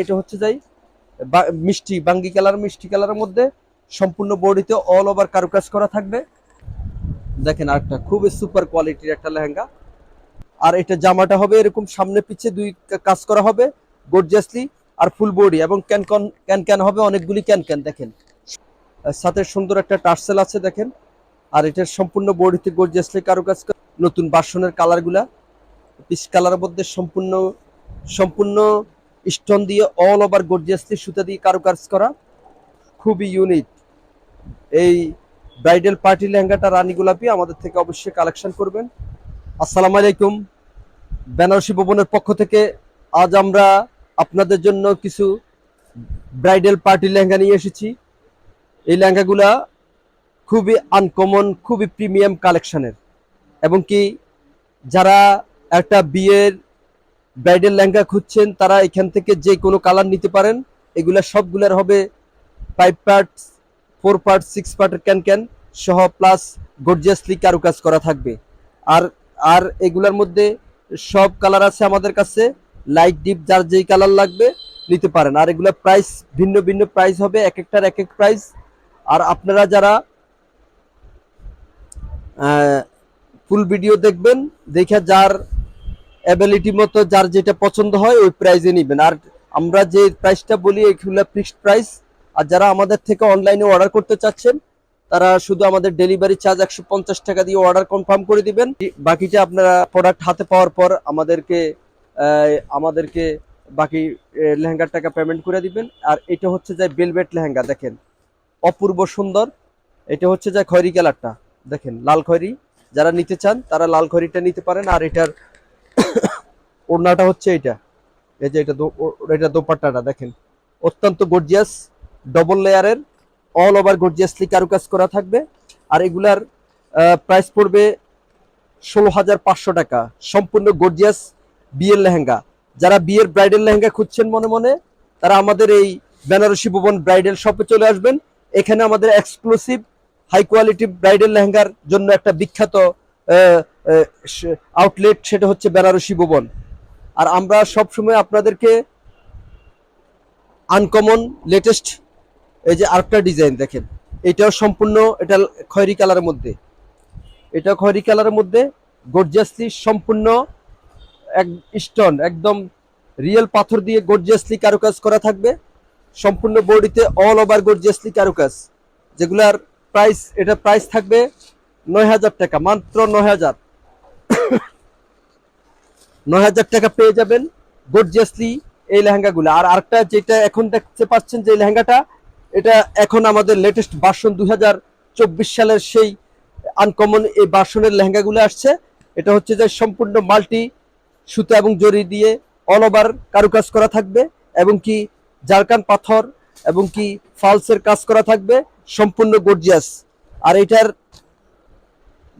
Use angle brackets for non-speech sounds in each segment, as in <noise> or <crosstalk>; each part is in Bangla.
এটা হচ্ছে যাই মিষ্টি, বাঙ্গি কালার, মিষ্টি কালারের মধ্যে সম্পূর্ণ বডিতে অল ওভার কারুকাজ করা থাকবে। দেখেন আরেকটা, খুবই সুপার কোয়ালিটির একটা লেহেঙ্গা। আর এটা জামাটা হবে এরকম সামনে পিছে দুই কাজ করা হবে গর্জিয়াসলি আর ফুল বডি এবং ক্যান ক্যান ক্যান হবে অনেকগুলি ক্যান ক্যান, দেখেন। সাথে সুন্দর একটা টার্সেল আছে, দেখেন। আর এটার সম্পূর্ণ বডিতে গর্জিয়াসলি কারুকাজ করা। নতুন বাসনের কালারগুলা পিস কালারের মধ্যে সম্পূর্ণ সম্পূর্ণ স্টোন দিয়ে অল ওভার গর্জিয়াসলি সুতা দিয়ে কারুকাজ করা। খুবই ইউনিক এই ব্রাইডাল পার্টি লেহেঙ্গাটা রানী গোলাপি, আমাদের থেকে অবশ্যই কালেকশন করবেন। আসসালামু আলাইকুম। বেনারসি ভবনের পক্ষ থেকে আজ আমরা আপনাদের জন্য কিছু ব্রাইডাল পার্টি লেহেঙ্গা নিয়ে এসেছি। এই লেহেঙ্গাগুলা খুবই আনকমন খুবই প্রিমিয়াম কালেকশনের এবং কি যারা একটা বিয়ের ব্রাইডাল লেহেঙ্গা খুঁজছেন, তারা এখান থেকে যে কোনো কালার নিতে পারেন। এগুলা সবগুলার হবে five part four part six পার্টের ক্যান ক্যান সহ প্লাস গর্জিয়াসলি কারুকাজ করা থাকবে। আর আর এগুলার মধ্যে সব কালার আছে আমাদের কাছে। লাইট ডিপ যার যেই কালার লাগবে নিতে পারেন। আর এগুলা প্রাইস ভিন্ন ভিন্ন প্রাইস হবে, এক একটার এক এক প্রাইস আর আপনারা যারা ফুল ভিডিও দেখবেন, দেখে যার অ্যাবিলিটি মতো যার যেটা পছন্দ হয়, ওই প্রাইজে নেবেন। আর আমরা যে প্রাইসটা বলি, এগুলো ফিক্সড প্রাইস আর যারা আমাদের থেকে অনলাইনে অর্ডার করতে চাচ্ছেন, তারা শুধু আমাদের ডেলিভারি চার্জ একশো পঞ্চাশ টাকা দিয়ে অর্ডার কনফার্ম করে দিবেন। বাকিটা আপনারা প্রোডাক্ট হাতে পাওয়ার পর আমাদেরকে আমাদেরকে বাকি লেহেঙ্গার টাকা পেমেন্ট করে দিবেন। আর এটা হচ্ছে যে বেলভেট লেহেঙ্গা, দেখেন। অপূর্ব সুন্দর। এটা হচ্ছে যে খয়রি কালারটা, দেখেন, লাল খয়রি। যারা নিতে চান, তারা লাল খয়রিটা নিতে পারেন। আর এটার ওড়নাটা হচ্ছে এটা এই যে এটা এটা দোপাট্টাটা, দেখেন। অত্যন্ত গর্জিয়াস ডবল লেয়ারের অল ওভার গর্জিয়াসলি কারুকাজ করা থাকবে। আর এগুলার প্রাইস পড়বে ষোলো হাজার পাঁচশো টাকা। সম্পূর্ণ গর্জিয়াস বিয়ের লেহেঙ্গা। যারা বিয়ের ব্রাইডাল লেহেঙ্গা খুঁজছেন মনে মনে, তারা আমাদের এই বেনারসি ভুবন ব্রাইডাল শপে চলে আসবেন। এখানে আমাদের এক্সক্লুসিভ হাই কোয়ালিটি ব্রাইডাল লেহেঙ্গার জন্য একটা বিখ্যাত আউটলেট সেটা হচ্ছে বেনারসি ভুবন। আর আমরা সবসময় আপনাদেরকে আনকমন লেটেস্ট এই যে আরেকটা ডিজাইন দেখেন। এটাও সম্পূর্ণ, এটা খয়েরি কালারের মধ্যে। এটা খয়রি কালারের মধ্যে গর্জিয়াসলি সম্পূর্ণ এক স্টোন একদম রিয়েল পাথর দিয়ে গর্জিয়াসলি কারুকাজ করা থাকবে। সম্পূর্ণ বডিতে অল ওভার গর্জিয়াসলি কারুকাজ। যেগুলার প্রাইস এটা প্রাইস থাকবে নয় হাজার টাকা, মাত্র নয় হাজার। নয় হাজার টাকা পেয়ে যাবেন গর্জিয়াসলি এই লেহেঙ্গাগুলো। আর আরেকটা যেটা এখন দেখতে পাচ্ছেন যে লেহেঙ্গাটা, এটা এখন আমাদের লেটেস্ট বাসন দুই সালের সেই আনকমন এই বাসনের লেহেঙ্গাগুলো আসছে। এটা হচ্ছে যে সম্পূর্ণ মাল্টি সুতা এবং জরি দিয়ে অল ওভার কারুকাজ করা থাকবে এবং কি জারকান পাথর এবং কি ফালসের কাজ করা থাকবে, সম্পূর্ণ গর্জিয়াস আর এটার,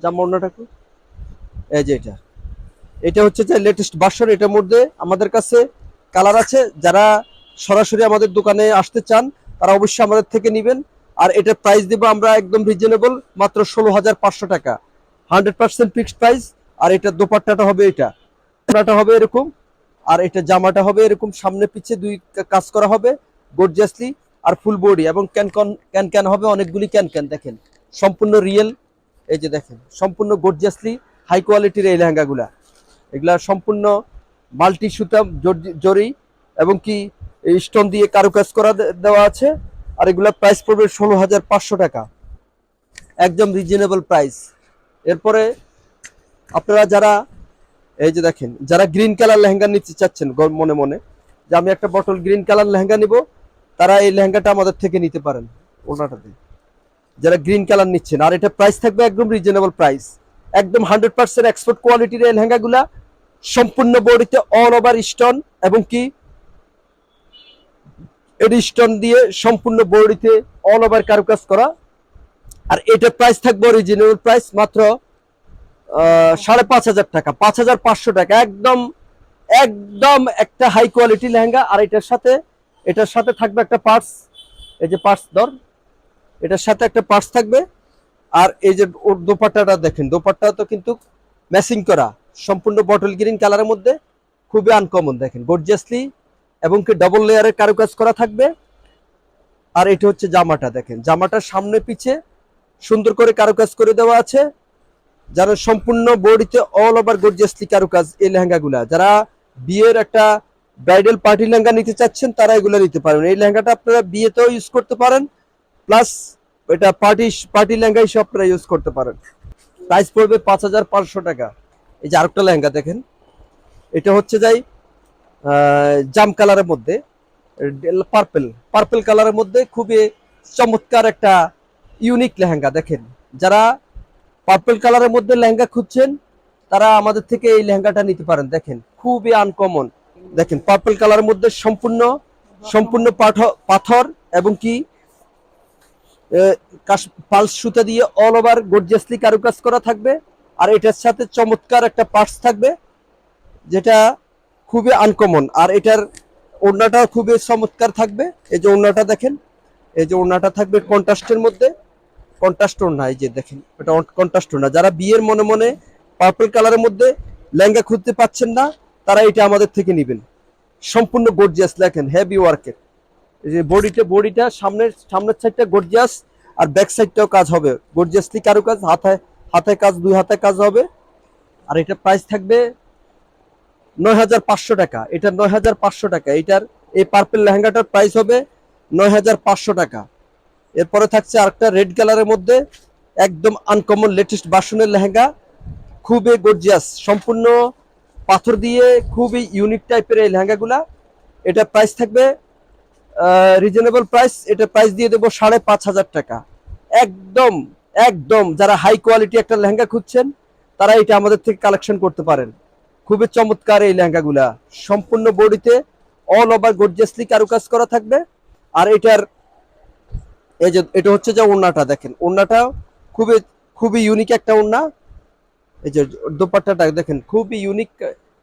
জামা কি? এই যে এটা। এটা হচ্ছে যে লেটেস্ট ভার্সন এটার মধ্যে আমাদের কাছে কালার আছে। যারা সরাসরি আমাদের দোকানে আসতে চান, তারা অবশ্যই আমাদের থেকে নেবেন। আর এটার প্রাইস দেবো আমরা একদম রিজনেবল মাত্র ষোলো হাজার পাঁচশো টাকা। হান্ড্রেড পার্সেন্ট ফিক্সড প্রাইস আর এটা দোপাট্টাটা হবে এটা। দোপাট্টাটা হবে এরকম, আর এটা জামাটা হবে এরকম, সামনে পিছে দুই কাজ করা হবে গর্জিয়াসলি আর ফুল বডি এবং ক্যান ক্যান ক্যান হবে অনেকগুলি ক্যান ক্যান দেখেন। সম্পূর্ণ রিয়েল এই যে দেখেন, সম্পূর্ণ গর্জিয়াসলি হাই কোয়ালিটির এই লেহেঙ্গাগুলা। এগুলা সম্পূর্ণ মাল্টি সুতা জরি- এবং কি স্টোন দিয়ে কারুকাজ করা দেওয়া আছে। আর এগুলা প্রাইস পড়বে ষোলো হাজার পাঁচশো টাকা। একদম রিজনেবল প্রাইস এরপরে আপনারা যারা, এই যে দেখেন, যারা গ্রিন কালার লেহেঙ্গা নিতে চাচ্ছেন মনে মনে, যে আমি একটা বটল গ্রিন কালার লেহেঙ্গা নিব, তারা এই লেহেঙ্গাটা আমাদের থেকে নিতে পারেন ওনাটাতে। যারা গ্রিন কালার নিচ্ছেন, আর এটা প্রাইস থাকবে একদম রিজনেবল প্রাইস একদম হান্ড্রেড পার্সেন্ট এক্সপোর্ট কোয়ালিটির এই লেহেঙ্গাগুলা সম্পূর্ণ বডিতে অল ওভার স্টোন এবং কি এর স্টোন দিয়ে সম্পূর্ণ বডিতে অল ওভার কারুকাজ করা। আর এটা প্রাইস থাকবে অরিজিনাল প্রাইস মাত্র সাড়ে পাঁচ হাজার টাকা, পাঁচ হাজার পাঁচশো টাকা। একদম একদম একটা হাই কোয়ালিটি লেহেঙ্গা। আর এটার সাথে এটার সাথে থাকবে একটা পার্স এই যে পার্স দর এটার সাথে একটা পার্স থাকবে। আর এই যে ওর দোপাট্টাটা দেখেন দোপাট্টা তো কিন্তু ম্যাচিং করা। সম্পূর্ণ বটল গ্রিন কালারের মধ্যে খুবই আনকমন দেখেন গর্জিয়াসলি এবং কি ডবল লেয়ারের কারুকাজ করা থাকবে। আর এটা হচ্ছে জামাটা, দেখেন, জামাটার সামনে পিছে সুন্দর করে কারুকাজ করে দেওয়া আছে যারা সম্পূর্ণ বডিতে অল ওভার গর্জিয়াসলি কারুকাজ এই লেহেঙ্গাগুলা। যারা বিয়ের একটা ব্রাইডাল পার্টি লেহেঙ্গা নিতে চাচ্ছেন, তারা এগুলো নিতে পারেন। এই লেহেঙ্গাটা আপনারা বিয়েতেও ইউজ করতে পারেন প্লাস এটা পার্টি পার্টি লেহেঙ্গা হিসেবে আপনারা ইউজ করতে পারেন। প্রাইস পড়বে পাঁচ হাজার পাঁচশো টাকা। এই যে আরেকটা লেহেঙ্গা দেখেন। এটা হচ্ছে যাই জাম কালারের মধ্যে পার্পেল পার্পেল কালারের মধ্যে খুবই চমৎকার একটা ইউনিক লেহেঙ্গা দেখেন। যারা পার্পেল কালারের মধ্যে লেহেঙ্গা খুঁজছেন, তারা আমাদের থেকে এই লেহেঙ্গাটা নিতে পারেন। দেখেন, খুবই আনকমন দেখেন পার্পল কালারের মধ্যে সম্পূর্ণ সম্পূর্ণ পাথ- পাথর এবং কি পালস সুতা দিয়ে অল ওভার গর্জিয়াসলি কারুকাজ করা থাকবে। আর এটার সাথে চমৎকার একটা পার্টস থাকবে, যেটা খুবই আনকমন আর এটার ওড়নাটা খুবই চমৎকার থাকবে। এই যে ওড়নাটা দেখেন, এই যে ওড়নাটা থাকবে কন্ট্রাস্টের মধ্যে। কন্ট্রাস্ট ওড়না, এই যে দেখেন, এটা কন্ট্রাস্ট ওড়না। যারা বিয়ের মনে মনে পার্পল কালারের মধ্যে লেহেঙ্গা খুঁজতে পাচ্ছেন না, তারা এটা আমাদের থেকে নেবেন। সম্পূর্ণ গর্জিয়াস দেখেন হেভি ওয়ার্কের যে বডিটা বডিটা সামনের সামনের সাইডটা গর্জিয়াস আর ব্যাক সাইডটাও কাজ হবে। গর্জিয়াসলি কারও কাজ? হাতায় হাতায় কাজ, দুই হাতায় কাজ হবে। আর এটা প্রাইস থাকবে নয় হাজার পাঁচশো টাকা। এটা নয় হাজার পাঁচশো টাকা। এটার, এই পার্পেল লেহেঙ্গাটার প্রাইস হবে নয় হাজার পাঁচশো টাকা। এরপরে থাকছে আরেকটা রেড কালারের মধ্যে একদম আনকমন লেটেস্ট বাসনের লেহেঙ্গা। খুবই গর্জিয়াস সম্পূর্ণ পাথর দিয়ে খুবই ইউনিক টাইপের এই লেহেঙ্গাগুলা। এটা প্রাইস থাকবে রিজনেবল প্রাইস এটা প্রাইস দিয়ে দেবো সাড়ে পাঁচ হাজার টাকা। একদম একদম, যারা হাই কোয়ালিটি একটা লেহেঙ্গা খুঁজছেন, তারা এটা আমাদের থেকে কালেকশন করতে পারেন। খুবই চমৎকার এই লেহেঙ্গাগুলা। সম্পূর্ণ বডিতে অল ওভার গর্জিয়াসলি কারুকাজ করা থাকবে। আর এটার, এই যে, এটা হচ্ছে যে ওড়নাটা, দেখেন। ওড়নাটা খুবই খুবই ইউনিক একটা ওড়না। এই যে, দোপাট্টাটা, দেখেন, খুবই ইউনিক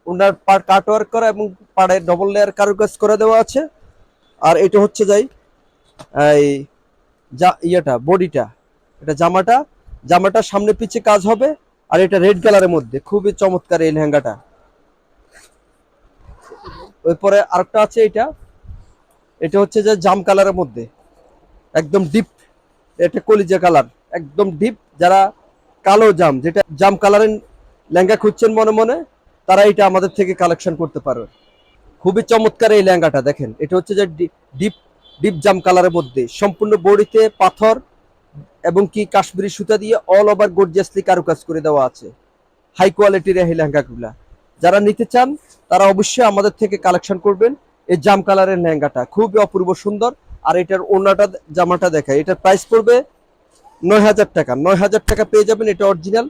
ওনার পার কাট ওয়ার্ক করা এবং পাড়ে ডবল লেয়ার কারুকাজ করে দেওয়া আছে। আর এটা হচ্ছে যাই, এই ইয়েটা, বডিটা। এটা জামাটা, জামাটার সামনে পিছে কাজ হবে, আর এটা রেড কালারের মধ্যে, খুবই চমৎকার এই লেহেঙ্গাটা। এরপরে আরেকটা আছে এটা এটা হচ্ছে যে জাম কালারের মধ্যে, একদম ডিপ, এটা কলিজা কালার, একদম ডিপ, যারা কালো জাম, যেটা জাম কালারের লেহেঙ্গা খুঁজছেন মনে মনে, তারা এটা আমাদের থেকে কালেকশন করতে পারবে। খুবই চমৎকার এই লেহেঙ্গাটা, দেখেন। এটা হচ্ছে যে ডিপ ডিপ জাম কালারের মধ্যে। সম্পূর্ণ বডিতে পাথর এবং কি কাশ্মীরি সুতা দিয়ে অল ওভার গর্জিয়াসলি কারুকাজ করে দেওয়া আছে। হাই কোয়ালিটির এই লেহেঙ্গাগুলা। যারা নিতে চান, তারা অবশ্যই আমাদের থেকে কালেকশন করবেন এই জাম কালারের লেহেঙ্গাটা। খুবই অপূর্ব সুন্দর। আর এটার ওড়নাটা, জামাটা দেখায় এটার প্রাইস পড়বে নয় হাজার টাকা। নয় হাজার টাকা পেয়ে যাবেন, এটা অরিজিনাল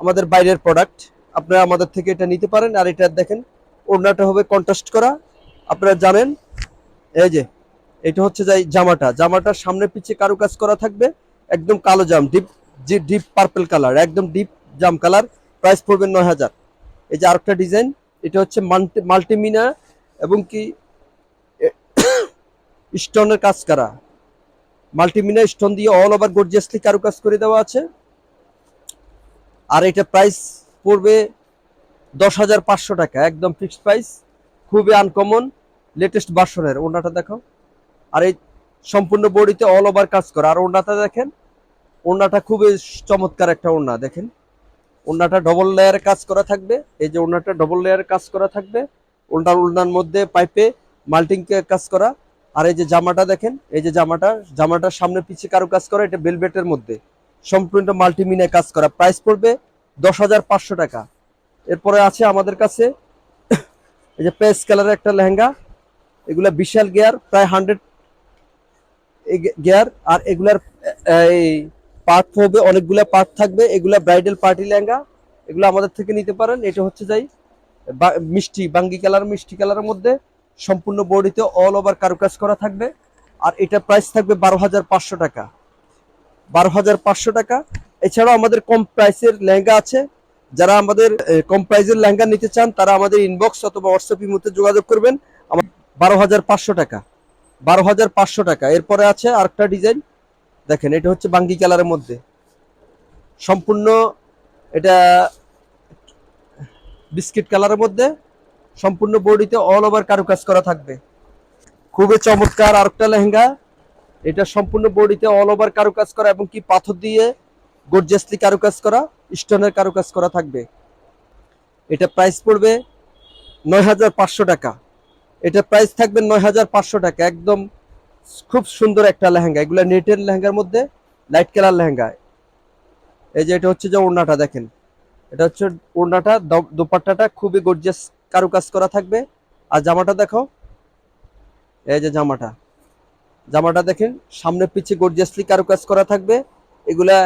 আমাদের বাইরের প্রোডাক্ট আপনারা আমাদের থেকে এটা নিতে পারেন। আর এটা দেখেন ওড়নাটা হবে কন্ট্রাস্ট করা। আপনারা জানেন, এই যে, এটা হচ্ছে যাই জামাটা। জামাটার সামনে পিছে কারুকাজ করা থাকবে, একদম কালো জাম ডিপ যে ডিপ পার্পল কালার একদম ডিপ জাম কালার প্রাইস পড়বে নয় হাজার। এই যে আরেকটা ডিজাইন এটা হচ্ছে মাল্টি মাল্টিমিনা এবং কি স্টোনের কাজ করা। মাল্টিমিনা স্টোন দিয়ে অল ওভার গর্জিয়াসলি কারুকাজ করে দেওয়া আছে। আর এটা প্রাইস পড়বে দশ হাজার পাঁচশো টাকা, একদম ফিক্সড প্রাইস খুবই আনকমন লেটেস্ট ভার্সনের ওনাটা দেখো। আর এই সম্পূর্ণ বডিতে অল ওভার কাজ করা। আর ওনাটা দেখেন ওনাটা খুবই চমৎকার একটা ওনা দেখেন। ওনাটা ডবল লেয়ারে কাজ করা থাকবে। এই যে ওনাটা ডবল লেয়ারে কাজ করা থাকবে। ওনার ওনার মধ্যে পাইপে মাল্টিং কাজ করা। আর এই যে জামাটা দেখেন, এই যে জামাটা জামাটার সামনে পিছে কারও কাজ করা, এটা বেলভেটের মধ্যে। সম্পূর্ণ মাল্টিমিনে কাজ করা। প্রাইস পড়বে দশ হাজার পাঁচশো টাকা। এরপরে আছে আমাদের কাছে <coughs> এই যে পেস কালারের একটা লেহেঙ্গা। এগুলা বিশাল গিয়ার, প্রায় হান্ড্রেড গিয়ার। আর এগুলার এই পার্ট হবে, অনেকগুলা পার্ট থাকবে। এগুলা ব্রাইডাল পার্টি লেহেঙ্গা। এগুলো আমাদের থেকে নিতে পারেন। এটা হচ্ছে যাই মিষ্টি, বাঙ্গি কালার, মিষ্টি কালারের মধ্যে সম্পূর্ণ বডিতে অল ওভার কারুকাজ করা থাকবে। আর এটা প্রাইস থাকবে বারো হাজার পাঁচশো টাকা। বারো হাজার পাঁচশো টাকা। এছাড়াও আমাদের কম প্রাইসের লেহেঙ্গা আছে। যারা আমাদের কম প্রাইসের লেহেঙ্গা নিতে চান, তারা আমাদের ইনবক্স অথবা হোয়াটসঅ্যাপ মধ্যে যোগাযোগ করবেন। আমার বারো হাজার পাঁচশো টাকা। বারো হাজার পাঁচশো টাকা। এরপরে আছে আরেকটা ডিজাইন দেখেন, এটা হচ্ছে বাঙ্গি কালারের মধ্যে। সম্পূর্ণ এটা বিস্কিট কালারের মধ্যে। সম্পূর্ণ বডিতে অল ওভার কারুকাজ করা থাকবে। খুবই চমৎকার আরেকটা লেহেঙ্গা। এটা সম্পূর্ণ বডিতে অল ওভার কারুকাজ করা এবং কি পাথর দিয়ে গর্জিয়াসলি কারুকাজ করা। স্টোনের কারুকাজ করা থাকবে। এটা প্রাইস পড়বে নয় হাজার পাঁচশো টাকা। এটা প্রাইস থাকবে নয় হাজার পাঁচশো টাকা। একদম খুব সুন্দর একটা লেহেঙ্গা। এগুলা নেটের লেহেঙ্গার মধ্যে লাইট কালার লেহেঙ্গা। এই যে এটা হচ্ছে যে ওড়নাটা দেখেন। এটা হচ্ছে ওড়নাটা দোপাট্টাটা খুবই গর্জিয়াস কারুকাজ করা থাকবে। আর জামাটা দেখো। এই যে জামাটা। জামাটা দেখেন, সামনে পিছে গর্জিয়াসলি কারুকাজ করা থাকবে। এগুলা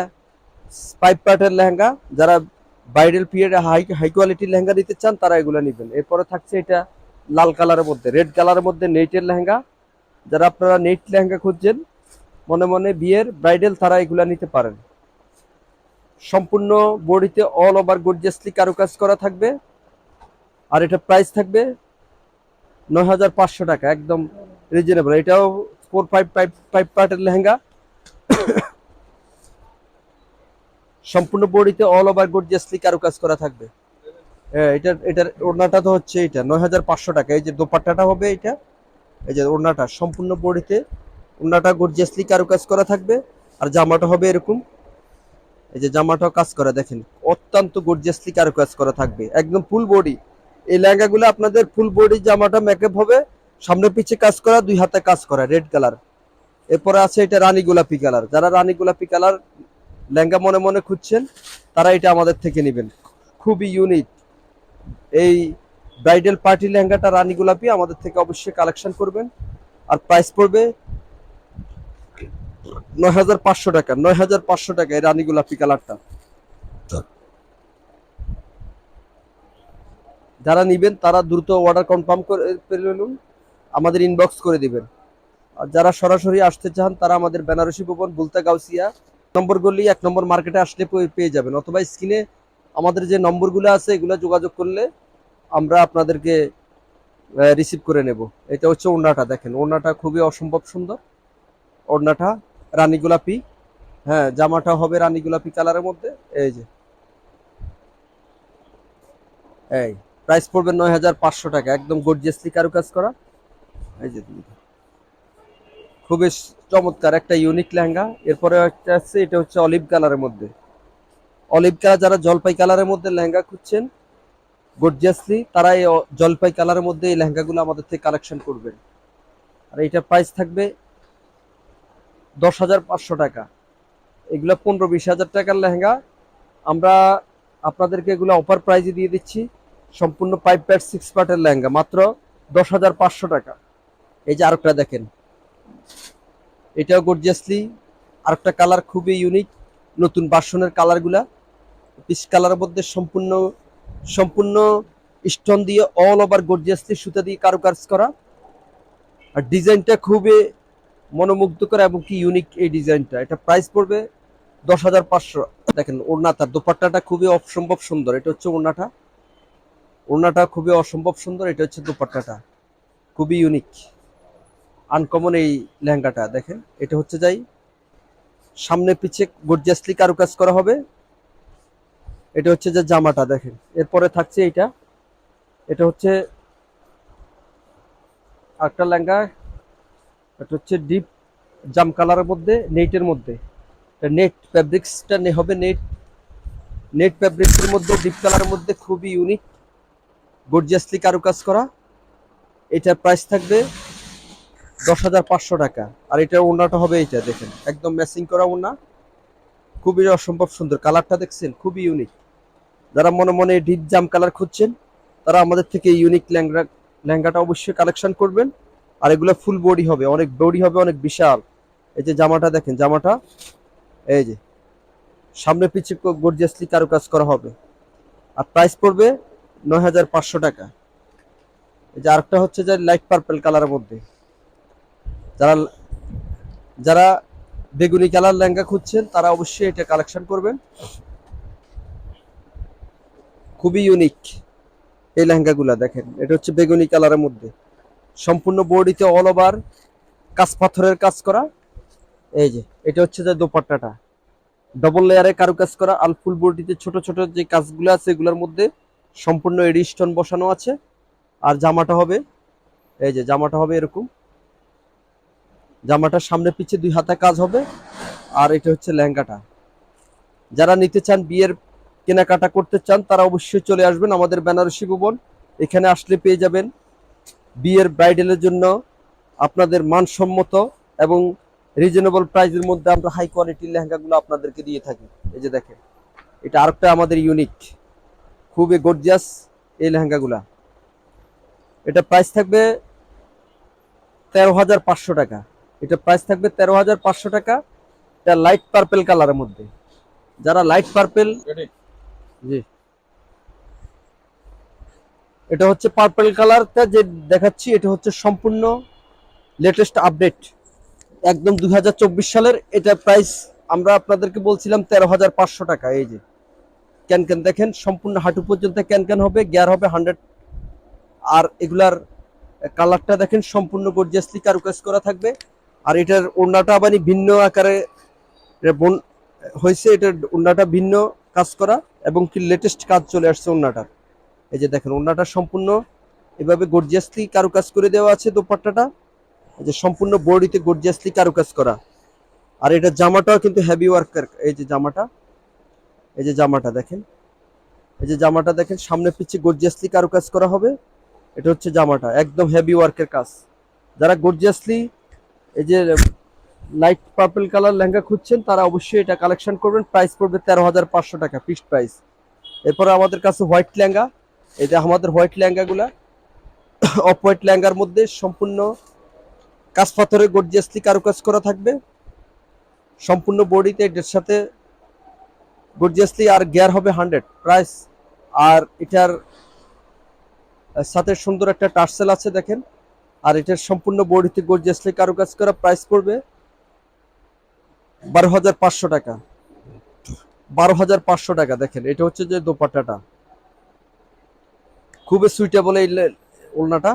পাইপ পার্টের লেহেঙ্গা, যারা ব্রাইডাল পিরিয়ডে হাই হাই কোয়ালিটির লেহেঙ্গা নিতে চান, তারা এগুলা নেবেন। এরপরে থাকছে এটা লাল কালারের মধ্যে রেড কালারের মধ্যে নেটের লেহেঙ্গা। যারা আপনারা নেট লেহেঙ্গা খুঁজছেন, মনে মনে বিয়ের ব্রাইডাল তারা এগুলা নিতে পারেন। সম্পূর্ণ বডিতে অল ওভার গর্জিয়াসলি কারুকাজ করা থাকবে। আর এটা প্রাইস থাকবে নয় হাজার পাঁচশো টাকা, একদম রিজনেবল এটাও ফোর ফাইভ পাইপ পাইপ পার্টের লেহেঙ্গা। সম্পূর্ণ বডিতে অল ওভার গর্জিয়াসলি কারুকাজ করা থাকবে। হ্যাঁ এটার এটার ওড়নাটা তো হচ্ছে এটা, নয় হাজার পাঁচশো টাকা। এই যে দোপাট্টাটা হবে এটা, এই যে ওড়নাটা, সম্পূর্ণ বডিতে ওড়নাটা গর্জিয়াসলি কারুকাজ করা থাকবে। আর জামাটা হবে এরকম। এই যে জামাটাও কাজ করা, দেখেন, অত্যন্ত গর্জিয়াসলি কারুকাজ করা থাকবে। একদম ফুল বডি এই লেহেঙ্গাগুলো আপনাদের ফুল বডি জামাটা মেকআপ হবে। সামনে পিছে কাজ করা, দুই হাতে কাজ করা রেড কালার এরপরে আছে এটা রানী গোলাপি কালার যারা রানী গোলাপি কালার লেহেঙ্গা মনে মনে খুঁজছেন, তারা এটা আমাদের থেকে নেবেন। খুবই ইউনিক এই ব্রাইডাল পার্টি লেহেঙ্গাটা রানী গোলাপি আমাদের থেকে অবশ্যই কালেকশন করবেন। আর প্রাইস পড়বে নয় হাজার পাঁচশো টাকা নয় হাজার পাঁচশো টাকা এই রানী গোলাপি কালারটা। যারা নিবেন, তারা দ্রুত অর্ডার কনফার্ম করে ফেলুন আমাদের ইনবক্স করে দিবেন। আর যারা সরাসরি আসতে চান, তারা আমাদের বেনারসি ভবন বুলতা গাউসিয়া নম্বর গলি, এক নম্বর মার্কেটে আসলে পেয়ে- যাবেন। অথবা স্ক্রিনে আমাদের যে নম্বরগুলো আছে, এগুলো যোগাযোগ করলে আমরা আপনাদেরকে রিসিভ করে নেব। এটা হচ্ছে ওড়নাটা, দেখেন। ওড়নাটা খুবই অসম্ভব সুন্দর। ওড়নাটা রানী গোলাপি। হ্যাঁ জামাটা হবে রানী গোলাপি কালারের মধ্যে। এই যে। এই প্রাইস পড়বে নয় হাজার পাঁচশো টাকা। একদম গর্জিয়াসলি কারুকাজ করা। এই যে। খুবই চমৎকার, একটা ইউনিক লেহেঙ্গা। এরপরে একটা আছে, এটা হচ্ছে অলিভ কালারের মধ্যে। অলিভ কালার যারা জলপাই কালারের মধ্যে লেহেঙ্গা খুঁজছেন গর্জিয়াসলি তারা এই জলপাই কালারের মধ্যে এই লেহেঙ্গাগুলো আমাদের থেকে কালেকশন করবেন। আর এইটার প্রাইস থাকবে দশ হাজার পাঁচশো টাকা। এগুলো পনেরো বিশ হাজার টাকার লেহেঙ্গা। আমরা আপনাদেরকে এগুলো অফার প্রাইজে দিয়ে দিচ্ছি। সম্পূর্ণ পাইপ প্যাট সিক্স পার্টের লেহেঙ্গা। মাত্র দশ হাজার পাঁচশো টাকা। এই যে আরেকটা দেখেন। এটাও গর্জিয়াসলি আরেকটা কালার খুবই ইউনিক নতুন বাসনের কালারগুলা পিস কালারের মধ্যে সম্পূর্ণ সম্পূর্ণ স্টোন দিয়ে অল ওভার গর্জিয়াসলি সুতা দিয়ে কারুকাজ করা। আর ডিজাইনটা খুবই মনোমুগ্ধকর এবং কি ইউনিক এই ডিজাইনটা। এটা প্রাইস পড়বে দশ হাজার পাঁচশো। দেখেন ওড়না তার দোপাট্টাটা খুবই অসম্ভব সুন্দর। এটা হচ্ছে ওড়নাটা। ওড়নাটা খুবই অসম্ভব সুন্দর, এটা হচ্ছে দোপাট্টাটা। খুবই ইউনিক আনকমন এই লেহেঙ্গাটা, দেখেন, এটা হচ্ছে যাই, সামনে পিছে গর্জিয়াসলি কারুকাজ করা হবে। এটা হচ্ছে যে জামাটা, দেখেন, এরপরে থাকছে এইটা। এটা হচ্ছে একটা লেহেঙ্গা, এটা হচ্ছে ডিপ জাম কালারের মধ্যে নেটের মধ্যে। নেট ফ্যাব্রিক্সটা হবে নেট নেট ফ্যাব্রিক্সের মধ্যে ডিপ কালারের মধ্যে খুবই ইউনিক গর্জিয়াসলি কারুকাজ করা। এটার প্রাইস থাকবে দশ হাজার পাঁচশো টাকা। আর এটার ওড়নাটা হবে এইটা, দেখেন। একদম ম্যাচিং করা ওড়না। খুবই অসম্ভব সুন্দর। কালারটা দেখছেন? খুবই ইউনিক যারা মনে মনে ডিপ জাম কালার খুঁজছেন, তারা আমাদের থেকে ইউনিক লেহেঙ্গা লেহেঙ্গাটা অবশ্যই কালেকশন করবেন। আর এগুলো ফুল বডি হবে। অনেক বডি হবে, অনেক বিশাল। এই যে জামাটা দেখেন, জামাটা। এই যে। সামনে পিছে গর্জিয়াসলি কারুকাজ করা হবে। আর প্রাইস পড়বে নয় হাজার পাঁচশো টাকা। এই যে আরেকটা হচ্ছে যে লাইট পার্পল কালারের মধ্যে। যারা যারা বেগুনি কালার লেহেঙ্গা খুঁজছেন, তারা অবশ্যই এটা কালেকশন করবেন। খুবই ইউনিক এই লেহেঙ্গাগুলা, দেখেন। এটা হচ্ছে বেগুনি কালারের মধ্যে। সম্পূর্ণ বডিতে অল ওভার কাজ পাথরের কাজ করা। এই যে, এটা হচ্ছে যে দোপাট্টাটা। ডবল লেয়ারে কারু কাজ করা, আর ফুল বডিতে ছোট ছোট যে কাজগুলো আছে, এগুলোর মধ্যে সম্পূর্ণ এডিস্টন বসানো আছে। আর জামাটা হবে, এই যে জামাটা হবে এরকম। জামাটার সামনে পিছে দুই হাতে কাজ হবে। আর এটা হচ্ছে লেহেঙ্গাটা। যারা নিতে চান বিয়ের কেনাকাটা করতে চান, তারা অবশ্যই চলে আসবেন আমাদের বেনারসি ভবন এখানে আসলে পেয়ে যাবেন বিয়ের ব্রাইডালের জন্য আপনাদের মানসম্মত এবং রিজনেবল প্রাইসের মধ্যে আমরা হাই কোয়ালিটির লেহেঙ্গাগুলো আপনাদেরকে দিয়ে থাকি। এই যে দেখেন, এটা আরেকটা আমাদের ইউনিক খুবই গর্জিয়াস এই লেহেঙ্গাগুলা। এটা প্রাইস থাকবে তেরো হাজার পাঁচশো টাকা। এটা প্রাইস থাকবে তেরো হাজার পাঁচশো টাকা। এটা লাইট পার্পেল কালারের মধ্যে। যারা লাইট পার্পেল জি। এটা হচ্ছে পার্পেল কালারটা যে দেখাচ্ছি এটা হচ্ছে সম্পূর্ণ লেটেস্ট আপডেট একদম দু হাজার চব্বিশ সালের এটা প্রাইস আমরা আপনাদেরকে বলছিলাম তেরো হাজার পাঁচশো টাকা এই যে। ক্যান ক্যান দেখেন সম্পূর্ণ হাঁটু পর্যন্ত ক্যান ক্যান হবে গিয়ার হবে হান্ড্রেড আর এগুলার কালারটা দেখেন সম্পূর্ণ গর্জিয়াসলি কারুকাজ করা থাকবে। আর এটার ওড়নাটা মানে ভিন্ন আকারে হয়েছে, এটার ওড়নাটা ভিন্ন কাজ করা এবং কি লেটেস্ট কাজ চলে আসছে ওড়নাটার। এই যে দেখেন, ওড়নাটা সম্পূর্ণ এভাবে গর্জিয়াসলি কারুকাজ করে দেওয়া আছে দোপাট্টাটা। যে সম্পূর্ণ বডিতে গর্জিয়াসলি কারুকাজ করা। আর এটা জামাটাও কিন্তু হেভি ওয়ার্কের এই যে জামাটা, এই যে জামাটা দেখেন, এই যে জামাটা দেখেন, সামনে পিছে গর্জিয়াসলি কারুকাজ করা হবে। এটা হচ্ছে জামাটা, একদম হেভি ওয়ার্কের কাজ। যারা গর্জিয়াসলি এই যে লাইট পার্পল কালার লেহেঙ্গা খুঁজছেন, তারা অবশ্যই এটা কালেকশন করবেন। প্রাইস পড়বে তেরো হাজার পাঁচশো টাকা ফিক্সড প্রাইস এরপরে আমাদের কাছে হোয়াইট লেহেঙ্গা। এই যে আমাদের হোয়াইট লেহেঙ্গাগুলা <coughs> অফ হোয়াইট লেহেঙ্গার মধ্যে সম্পূর্ণ কাজ পাথরের গর্জিয়াসলি কারুকাজ করা থাকবে। সম্পূর্ণ বডিতে এটার সাথে গর্জিয়াসলি আর গিয়ার হবে হান্ড্রেড প্রাইস আর এটার সাথে সুন্দর একটা টার্সেল আছে দেখেন। আর এটার সম্পূর্ণ বডিতে গর্জিয়াসলি কারুকাজ করা প্রাইস পড়বে বারো হাজার পাঁচশো টাকা। বারো হাজার পাঁচশো টাকা, দেখেন, এটা হচ্ছে যে দোপাট্টাটা। খুবই সুইটেবল এই ওড়নাটা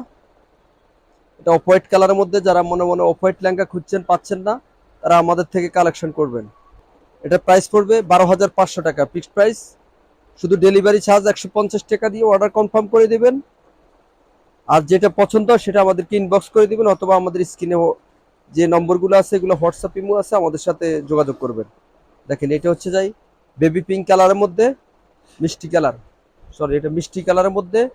এটা অফ হোয়াইট কালারের মধ্যে যারা মনে মনে অফ হোয়াইট লেহেঙ্গা খুঁজছেন, পাচ্ছেন না, তারা আমাদের থেকে কালেকশন করবেন। এটা প্রাইস পড়বে বারো হাজার পাঁচশো টাকা ফিক্সড প্রাইস শুধু ডেলিভারি চার্জ একশো পঞ্চাশ টাকা দিয়ে অর্ডার কনফার্ম করে দিবেন। আর যেটা পছন্দ সেটা আমাদেরকে ইনবক্স করে দিবেন অথবা আমাদের স্ক্রিনে যে নম্বরগুলো আছে এগুলো হোয়াটসঅ্যাপ ইমো আছে, আমাদের সাথে যোগাযোগ করবেন। দেখেন, এটা হচ্ছে যাই বেবি পিঙ্ক কালারের মধ্যে মিষ্টি কালার সরি এটা মিষ্টি কালারের মধ্যে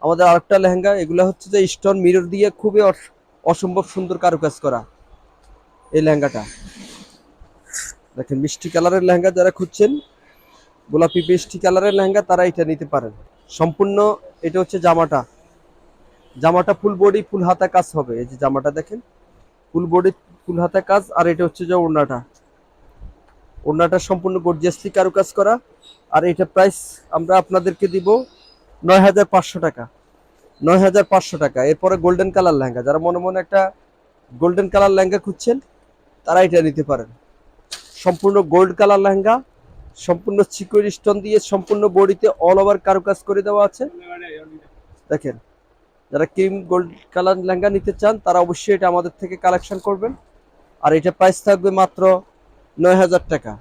আমাদের আরেকটা লেহেঙ্গা, এগুলো হচ্ছে যে স্টোন মিরর দিয়ে খুবই অস- অসম্ভব সুন্দর কারুকাজ করা এই লেহেঙ্গাটা। দেখেন, মিষ্টি কালারের লেহেঙ্গা যারা খুঁজছেন, গোলাপি মিষ্টি কালারের লেহেঙ্গা তারা এটা নিতে পারেন। সম্পূর্ণ, এটা হচ্ছে জামাটা। জামাটা ফুল বডি ফুল হাতা কাজ হবে। এই যে জামাটা দেখেন ফুল বডি ফুল হাতা কাজ, আর এটা হচ্ছে যে ওড়নাটা। ওড়নাটা সম্পূর্ণ গর্জিয়াসলি কারুকাজ করা। আর এটা প্রাইস আমরা আপনাদেরকে দিব নয় হাজার পাঁচশো টাকা। নয় হাজার পাঁচশো টাকা। এরপরে গোল্ডেন কালার লেহেঙ্গা। যারা মনে মনে একটা গোল্ডেন কালার লেহেঙ্গা খুঁজছেন, তারা এটা নিতে পারেন। সম্পূর্ণ গোল্ড কালার লেহেঙ্গা, সম্পূর্ণ চিকন স্টোন দিয়ে সম্পূর্ণ বডিতে অল ওভার কারুকাজ করে দেওয়া আছে। দেখেন যারা ক্রিম গোল্ড কালার লেহেঙ্গা নিতে চান, তারা অবশ্যই এটা আমাদের থেকে কালেকশন করবেন। আর এটা প্রাইস থাকবে মাত্র নয় হাজার টাকা।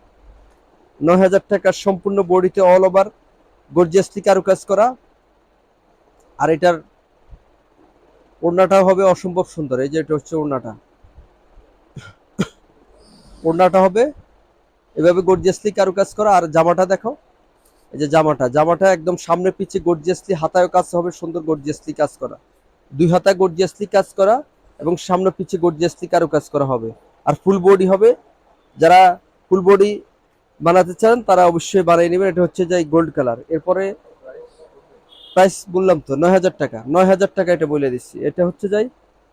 নয় হাজার টাকার সম্পূর্ণ বডিতে অল ওভার গর্জিয়াসলি কারুকাজ করা। আর এটার ওড়নাটা হবে অসম্ভব সুন্দর, এই যে এটা হচ্ছে ওড়নাটা। ওড়নাটা হবে, এভাবে গর্জিয়াসলি কারুকাজ করা। আর জামাটা দেখো এই যে জামাটা জামাটা একদম সামনে পিছে গর্জিয়াসলি হাতায় কাজ হবে, সুন্দর গর্জিয়াসলি কাজ করা। দুই হাতায় গর্জিয়াসলি কাজ করা এবং সামনে পিছে গর্জিয়াসলি কারও কাজ করা হবে। আর ফুল বডি হবে। যারা ফুল বডি বানাতে চান, তারা অবশ্যই বানিয়ে নেবেন। এটা হচ্ছে যে গোল্ড কালার এরপরে প্রাইস বললাম তো, নয় হাজার টাকা। নয় হাজার টাকা এটা বলে দিচ্ছি। এটা হচ্ছে যাই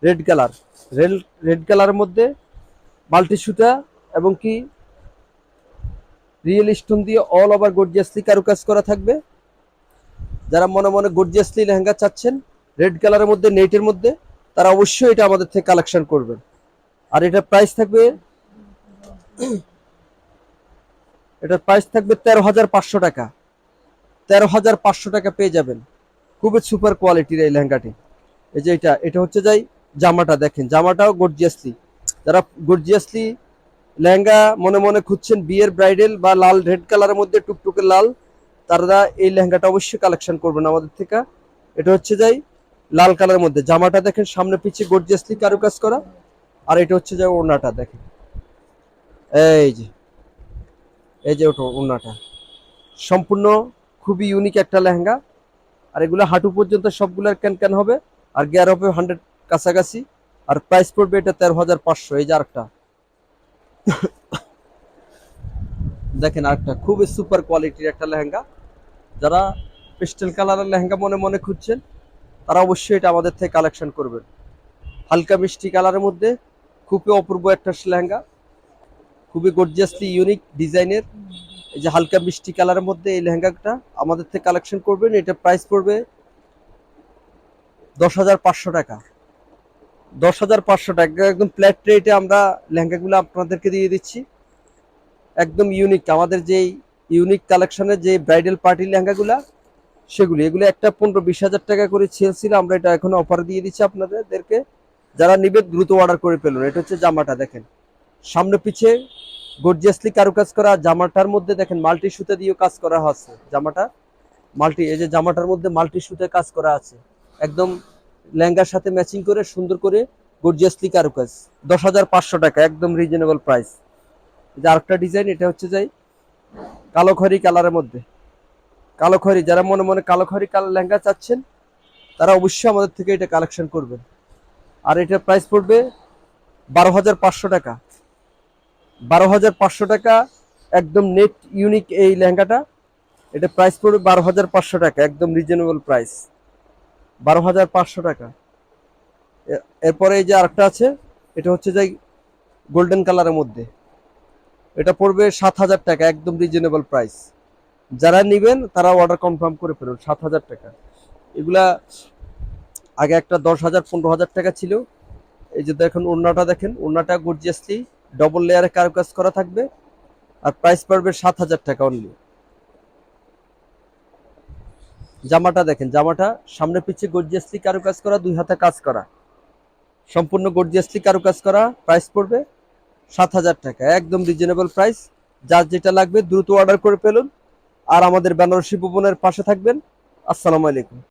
রেড কালার রেড রেড কালারের মধ্যে মাল্টি সুতা এবং কি রিয়েল স্টোন দিয়ে অল ওভার গর্জিয়াসলি কারুকাজ করা থাকবে। যারা মনে মনে গর্জিয়াসলি লেহেঙ্গা চাচ্ছেন রেড কালারের মধ্যে নেটের মধ্যে, তারা অবশ্যই এটা আমাদের থেকে কালেকশন করবেন। আর এটা প্রাইস থাকবে, এটার প্রাইস থাকবে তেরো হাজার পাঁচশো টাকা। তেরো হাজার পাঁচশো টাকা পেয়ে যাবেন। খুবই সুপার কোয়ালিটির এই লেহেঙ্গাটি। এই যে এটা এটা হচ্ছে যাই জামাটা, দেখেন, জামাটাও গর্জিয়াসলি যারা গর্জিয়াসলি লেহেঙ্গা মনে মনে খুঁজছেন বিয়ের ব্রাইডাল বা লাল রেড কালারের মধ্যে টুকটুকে লাল, তারা এই লেহেঙ্গাটা অবশ্যই কালেকশন করবেন আমাদের থেকে। এটা হচ্ছে যাই লাল কালারের মধ্যে। জামাটা দেখেন, সামনে পিছিয়ে গর্জিয়াসলি কারুকাজ করা, আর এটা হচ্ছে যে ওড়নাটা দেখেন। এই যে এই যে ওটা ওড়নাটা। সম্পূর্ণ খুবই ইউনিক একটা লেহেঙ্গা। আর এগুলো হাঁটু পর্যন্ত সবগুলোর ক্যান ক্যান হবে, আর গিয়ার হবে হান্ড্রেড কাছাকাছি। আর প্রাইস পড়বে এটা তেরো হাজার পাঁচশো, এই যে আরেকটা। দেখেন আরেকটা, খুবই সুপার কোয়ালিটির একটা লেহেঙ্গা। যারা পেস্টেল কালারের লেহেঙ্গা মনে মনে খুঁজছেন, তারা অবশ্যই এটা আমাদের থেকে কালেকশন করবেন। হালকা মিষ্টি কালারের মধ্যে খুবই অপূর্ব একটা লেহেঙ্গা। খুবই গর্জিয়াসলি ইউনিক ডিজাইনের এই যে হালকা মিষ্টি কালারের মধ্যে এই লেহেঙ্গাটা আমাদের থেকে কালেকশন করবেন। এটা প্রাইস পড়বে দশ হাজার পাঁচশো টাকা। দশ হাজার পাঁচশো টাকা। একদম ফ্ল্যাট রেটে আমরা লেহেঙ্গাগুলো আপনাদেরকে দিয়ে দিচ্ছি। একদম ইউনিক আমাদের যেই ইউনিক কালেকশনের যে ব্রাইডাল পার্টি লেহেঙ্গাগুলা, সেগুলি, এগুলো একটা পনেরো বিশ হাজার টাকা করে ছেল ছিল, আমরা এটা এখন অফার দিয়ে দিচ্ছি আপনাদেরকে। যারা নিবে, দ্রুত অর্ডার করে ফেলুন। এটা হচ্ছে জামাটা, দেখেন। সামনে পিছে গর্জিয়াসলি কারুকাজ করা জামাটার মধ্যে, দেখেন মাল্টি সুতা দিয়েও কাজ করা আছে জামাটা। মাল্টি এই যে জামাটার মধ্যে মাল্টি সুতে কাজ করা আছে। একদম লেহেঙ্গার সাথে ম্যাচিং করে সুন্দর করে গর্জিয়াসলি কারুকাজ। দশ হাজার পাঁচশো টাকা, একদম রিজনেবল প্রাইস যে আরেকটা ডিজাইন এটা হচ্ছে যাই কালো খড়ি কালারের মধ্যে। কালো খড়ি যারা মনে মনে কালো খড়ি কালার লেহেঙ্গা চাচ্ছেন, তারা অবশ্যই আমাদের থেকে এটা কালেকশন করবেন। আর এটার প্রাইস পড়বে বারো হাজার পাঁচশো টাকা। বারো হাজার পাঁচশো টাকা, একদম নেট ইউনিক এই লেহেঙ্গাটা। এটা প্রাইস পড়বে বারো হাজার পাঁচশো টাকা, একদম রিজনেবল প্রাইস বারো হাজার পাঁচশো টাকা। এরপরে এই যে আরেকটা আছে, এটা হচ্ছে যে গোল্ডেন কালারের মধ্যে। এটা পড়বে সাত হাজার টাকা, একদম রিজনেবল প্রাইস যারা নেবেন, তারা অর্ডার কনফার্ম করে ফেলুন, সাত হাজার টাকা। এগুলা আগে একটা দশ হাজার, পনেরো হাজার টাকা ছিল। এই যে দেখেন, ওড়নাটা দেখেন, ওড়নাটা গর্জিয়াসলি ডবল লেয়ারে কারুকাজ করা থাকবে। আর প্রাইস পড়বে সাত হাজার টাকা অনলি জামাটা দেখেন, জামাটা সামনে পিছিয়ে গর্জিয়াসলি কারুকাজ করা, দুই হাতে কাজ করা। সম্পূর্ণ গর্জিয়াসলি কারুকাজ করা প্রাইস পড়বে সাত হাজার টাকা, একদম রিজনেবল প্রাইস যার যেটা লাগবে দ্রুত অর্ডার করে ফেলুন। আর আমাদের বেনারসি ভবনের পাশে থাকবেন। আসসালামু আলাইকুম।